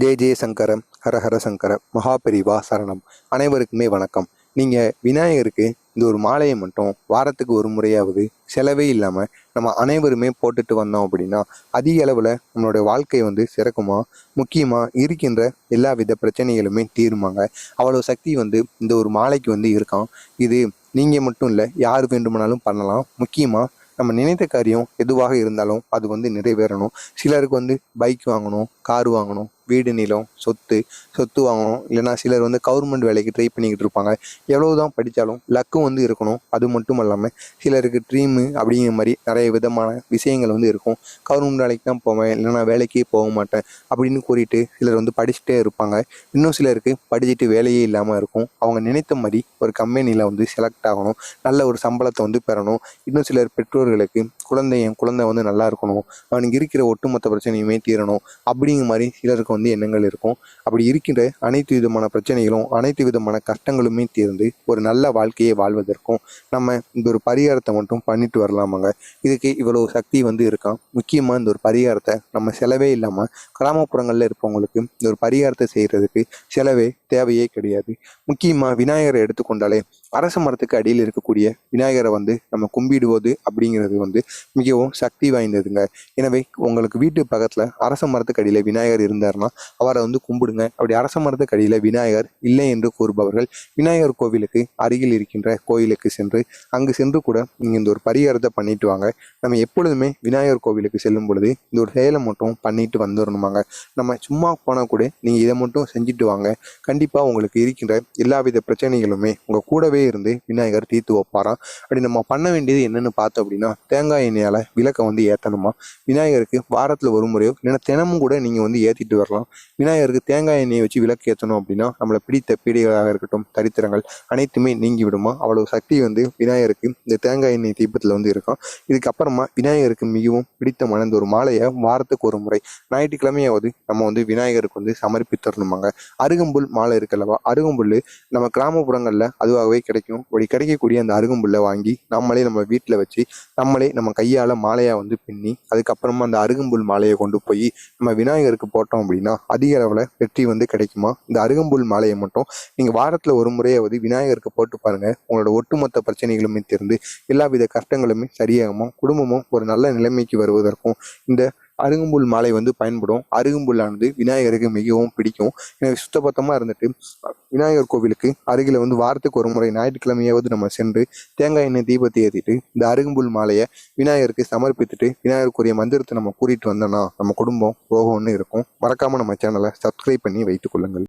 ஜெய ஜெய சங்கரம் ஹர ஹர சங்கர மகாபெரிவா சரணம். அனைவருக்குமே வணக்கம். நீங்கள் விநாயகருக்கு இந்த ஒரு மாலையை மட்டும் வாரத்துக்கு ஒரு முறையாவது செலவே இல்லாமல் நம்ம அனைவருமே போட்டுட்டு வந்தோம் அப்படின்னா அதிக அளவில் நம்மளுடைய வாழ்க்கை வந்து சிறக்குமா? முக்கியமாக இருக்கின்ற எல்லா வித பிரச்சனைகளுமே தீருமாங்க. அவ்வளோ சக்தி வந்து இந்த ஒரு மாலைக்கு வந்து இருக்கான் இது நீங்கள் மட்டும் இல்லை யார் வேண்டுமானாலும் பண்ணலாம். முக்கியமாக நம்ம நினைத்த காரியம் எதுவாக இருந்தாலும் அது வந்து நிறைவேறணும். சிலருக்கு வந்து பைக் வாங்கணும் கார் வாங்கணும் வீடு நிலம் சொத்து சொத்து வாங்கணும். இல்லைன்னா சிலர் வந்து கவர்மெண்ட் வேலைக்கு ட்ரை பண்ணிக்கிட்டு இருப்பாங்க. எவ்வளோ தான் படித்தாலும் லக்கும் வந்து இருக்கணும். அது மட்டும் இல்லாமல் சிலருக்கு ட்ரீமு அப்படிங்கிற மாதிரி நிறைய விதமான விஷயங்கள் வந்து இருக்கும். கவர்மெண்ட் வேலைக்கு தான் போவேன் இல்லைன்னா வேலைக்கே போக மாட்டேன் அப்படின்னு கூறிட்டு சிலர் வந்து படிச்சுட்டே இருப்பாங்க. இன்னும் சிலருக்கு படிச்சுட்டு வேலையே இல்லாமல் இருக்கும். அவங்க நினைத்த மாதிரி ஒரு கம்பெனியில் வந்து செலக்ட் ஆகணும். நல்ல ஒரு சம்பளத்தை வந்து பெறணும். இன்னும் சிலர் பெற்றோர்களுக்கு குழந்தை என் குழந்தை வந்து நல்லா இருக்கணும். அவனுக்கு இருக்கிற ஒட்டுமொத்த பிரச்சனையுமே தீரணும். அப்படி அப்படிங்கிற மாதிரி சிலருக்கு வந்து எண்ணங்கள் இருக்கும். அப்படி இருக்கின்ற அனைத்து விதமான பிரச்சனைகளும் அனைத்து விதமான கஷ்டங்களுமே தீர்ந்து ஒரு நல்ல வாழ்க்கையை வாழ்வதற்கும் நம்ம இந்த ஒரு பரிகாரத்தை மட்டும் பண்ணிட்டு வரலாமாங்க. இதுக்கு இவ்வளோ சக்தி வந்து இருக்கான் முக்கியமாக இந்த ஒரு பரிகாரத்தை நம்ம செலவே இல்லாமல் கிராமப்புறங்களில் இருப்பவங்களுக்கு இந்த ஒரு பரிகாரத்தை செய்கிறதுக்கு செலவே தேவையே கிடையாது. முக்கியமாக விநாயகரை எடுத்துக்கொண்டாலே அரச மரத்துக்கு அடியில் இருக்கக்கூடிய விநாயகரை வந்து நம்ம கும்பிடுவது அப்படிங்கிறது வந்து மிகவும் சக்தி வாய்ந்ததுங்க. எனவே உங்களுக்கு வீட்டு பக்கத்தில் அரச மரத்துக்கு அடியில் விநாயகர் இருந்தாருன்னா அவரை வந்து கும்பிடுங்க. அப்படி அரச மரத்துக்கு அடியில் விநாயகர் இல்லை என்று கூறுபவர்கள் விநாயகர் கோவிலுக்கு அருகில் இருக்கின்ற கோயிலுக்கு சென்று அங்கு சென்று கூட நீங்கள் இந்த ஒரு பரிகாரத்தை பண்ணிட்டு வாங்க. நம்ம எப்பொழுதுமே விநாயகர் கோவிலுக்கு செல்லும் பொழுது இந்த ஒரு செயலை மட்டும் பண்ணிட்டு வந்துடணுமாங்க நம்ம சும்மா போனால் கூட நீங்கள் இதை மட்டும் செஞ்சுட்டு வாங்க. கண்டிப்பாக உங்களுக்கு இருக்கின்ற எல்லாவித பிரச்சனைகளுமே உங்கள் கூடவே இருந்து விநாயகர் தீர்த்து வைப்பாராம். அப்படி நம்ம பண்ண வேண்டியது என்னன்னு பார்த்தோம் அப்படின்னா தேங்காய் எண்ணெயால் விளக்கை வந்து ஏற்றணுமா விநாயகருக்கு வாரத்தில் ஒரு முறையோ இல்லைன்னா தினமும் கூட நீங்கள் வந்து ஏற்றிட்டு வரலாம். விநாயகருக்கு தேங்காய் எண்ணெயை வச்சு விளக்கு ஏற்றணும் அப்படின்னா நம்மளை பிடித்த பீடைகளாக இருக்கட்டும் தரித்திரங்கள் அனைத்துமே நீங்கி விடுமா? அவ்வளவு சக்தி வந்து விநாயகருக்கு இந்த தேங்காய் எண்ணெய் தீபத்தில் வந்து இருக்கும். இதுக்கப்புறமா விநாயகருக்கு மிகவும் பிடித்த இந்த ஒரு மாலையை வாரத்துக்கு ஒரு முறை ஞாயிற்றுக்கிழமையாவது நம்ம வந்து விநாயகருக்கு வந்து சமர்ப்பித்தரணுமாங்க. அருகம்புல் மாலை இருக்கல்லவா அருகம்புல் நம்ம கிராமப்புறங்களில் அதுவாகவே கிடைக்கும். அப்படி கிடைக்கக்கூடிய அந்த அருகம்புல்லை வாங்கி நம்மளே நம்ம வீட்டில் வச்சு நம்மளே நம்ம கையால் மாலையாக வந்து பின்னி அதுக்கப்புறமா அந்த அருகம்புல் மாலையை கொண்டு போய் நம்ம விநாயகர் விநாயகருக்கு போட்டோம் அப்படின்னா அதிக அளவில் வெற்றி வந்து கிடைக்குமா? இந்த அருகம்புல் மாலையை மட்டும் நீங்கள் வாரத்தில் ஒரு முறையாவது விநாயகருக்கு போட்டு பாருங்க. உங்களோட ஒட்டுமொத்த பிரச்சனைகளுமே தீர்ந்து எல்லாவித கஷ்டங்களுமே சரியாகுமா? குடும்பமும் ஒரு நல்ல நிலைமைக்கு வருவதற்கும் இந்த அருகம்புல் மாலை வந்து பயன்படும். அருகம்புல்லானது விநாயகருக்கு மிகவும் பிடிக்கும். எனவே சுத்தபத்தமாக இருந்துட்டு விநாயகர் கோவிலுக்கு அருகில் வந்து வாரத்துக்கு ஒரு முறை ஞாயிற்றுக்கிழமையாவது நம்ம சென்று தேங்காய் எண்ணெய் தீபத்தை ஏற்றிட்டு இந்த அருகம்புல் மாலையை விநாயகருக்கு சமர்ப்பித்துட்டு விநாயகருக்குரிய மந்திரத்தை நம்ம கூட்டிகிட்டு வந்தோம்னா நம்ம குடும்பம் ரோகம்னு இருக்கும். மறக்காமல் நம்ம சேனலை சப்ஸ்கிரைப் பண்ணி வைத்துக் கொள்ளுங்கள்.